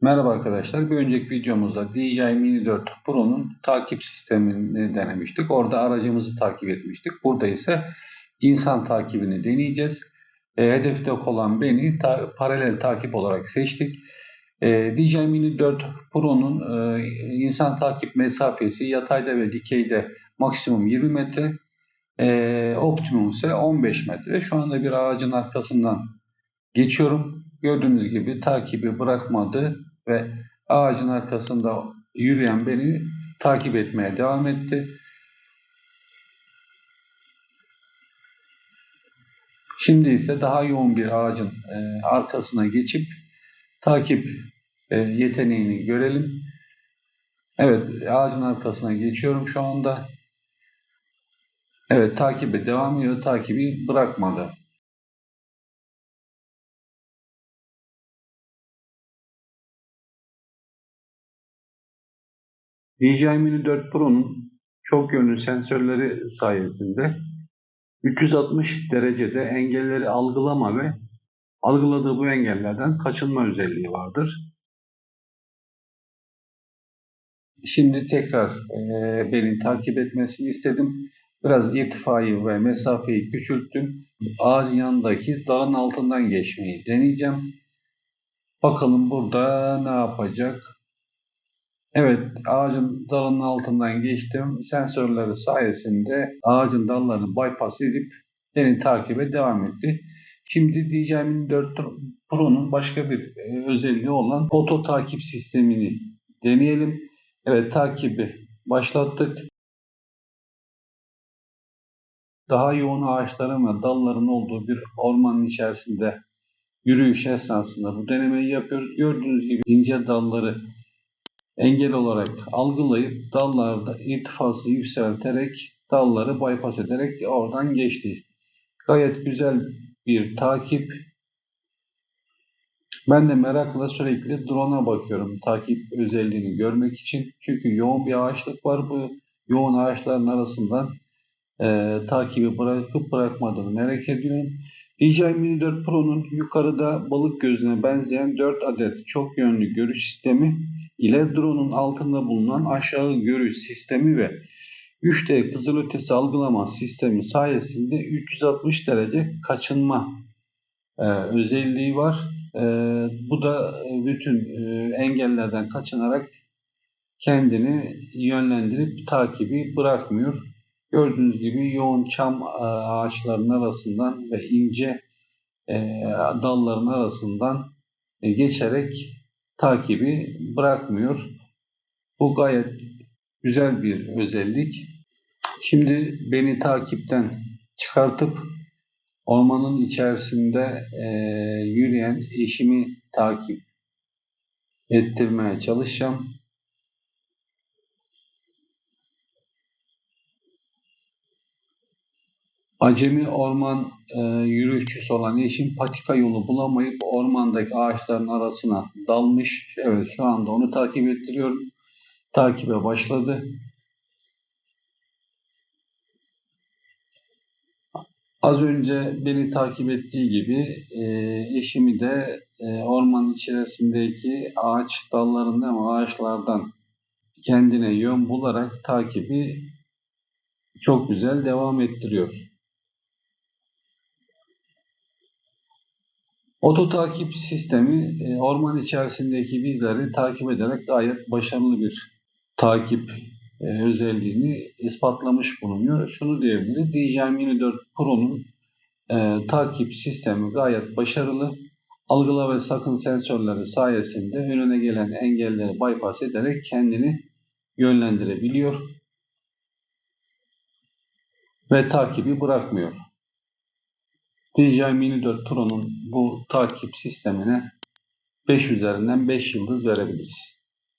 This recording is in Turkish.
Merhaba arkadaşlar. Bir önceki videomuzda DJI Mini 4 Pro'nun takip sistemini denemiştik. Orada aracımızı takip etmiştik. Burada ise insan takibini deneyeceğiz. E, hedefte olan beni ta, paralel takip olarak seçtik. E, DJI Mini 4 Pro'nun e, insan takip mesafesi yatayda ve dikeyde maksimum 20 metre, e, optimum ise 15 metre. Şu anda bir ağacın arkasından geçiyorum. Gördüğünüz gibi takibi bırakmadı ve ağacın arkasında yürüyen beni takip etmeye devam etti. Şimdi ise daha yoğun bir ağacın e, arkasına geçip takip e, yeteneğini görelim. Evet ağacın arkasına geçiyorum şu anda. Evet takibe devam ediyor. Takibi bırakmadı. DJI Mini 4 Pro'nun çok yönlü sensörleri sayesinde 360 derecede engelleri algılama ve algıladığı bu engellerden kaçınma özelliği vardır. Şimdi tekrar e, beni takip etmesini istedim. Biraz irtifayı ve mesafeyi küçülttüm. Ağacın yanındaki dağın altından geçmeyi deneyeceğim. Bakalım burada ne yapacak? Evet, ağacın dalının altından geçtim. Sensörleri sayesinde ağacın dallarını bypass edip beni takibe devam etti. Şimdi DJI Mini 4 Pro'nun başka bir e, özelliği olan foto takip sistemini deneyelim. Evet, takibi başlattık. Daha yoğun ağaçların ve dalların olduğu bir ormanın içerisinde yürüyüş esnasında bu denemeyi yapıyoruz. Gördüğünüz gibi ince dalları engel olarak algılayıp dallarda irtifası yükselterek dalları bypass ederek oradan geçti. Gayet güzel bir takip. Ben de merakla sürekli drone'a bakıyorum takip özelliğini görmek için. Çünkü yoğun bir ağaçlık var. Bu yoğun ağaçların arasından e, takibi bırakıp bırakmadığını merak ediyorum. DJI Mini 4 Pro'nun yukarıda balık gözüne benzeyen 4 adet çok yönlü görüş sistemi ile drone'un altında bulunan aşağı görüş sistemi ve 3D kızılötesi algılama sistemi sayesinde 360 derece kaçınma e, özelliği var. E, bu da bütün e, engellerden kaçınarak kendini yönlendirip takibi bırakmıyor. Gördüğünüz gibi yoğun çam ağaçlarının arasından ve ince e, dalların arasından e, geçerek takibi bırakmıyor. Bu gayet güzel bir özellik. Şimdi beni takipten çıkartıp ormanın içerisinde e, yürüyen eşimi takip ettirmeye çalışacağım. Acemi orman e, yürüyüşçüsü olan eşim patika yolu bulamayıp ormandaki ağaçların arasına dalmış. Evet şu anda onu takip ettiriyorum. Takibe başladı. Az önce beni takip ettiği gibi e, eşimi de e, ormanın içerisindeki ağaç dallarından ve ağaçlardan kendine yön bularak takibi çok güzel devam ettiriyor. Oto takip sistemi e, orman içerisindeki bizleri takip ederek gayet başarılı bir takip e, özelliğini ispatlamış bulunuyor. Şunu diyebiliriz. DJI Mini 4 Pro'nun e, takip sistemi gayet başarılı. Algıla ve sakın sensörleri sayesinde önüne gelen engelleri bypass ederek kendini yönlendirebiliyor ve takibi bırakmıyor. DJI Mini 4 Pro'nun bu takip sistemine 5 üzerinden 5 yıldız verebiliriz.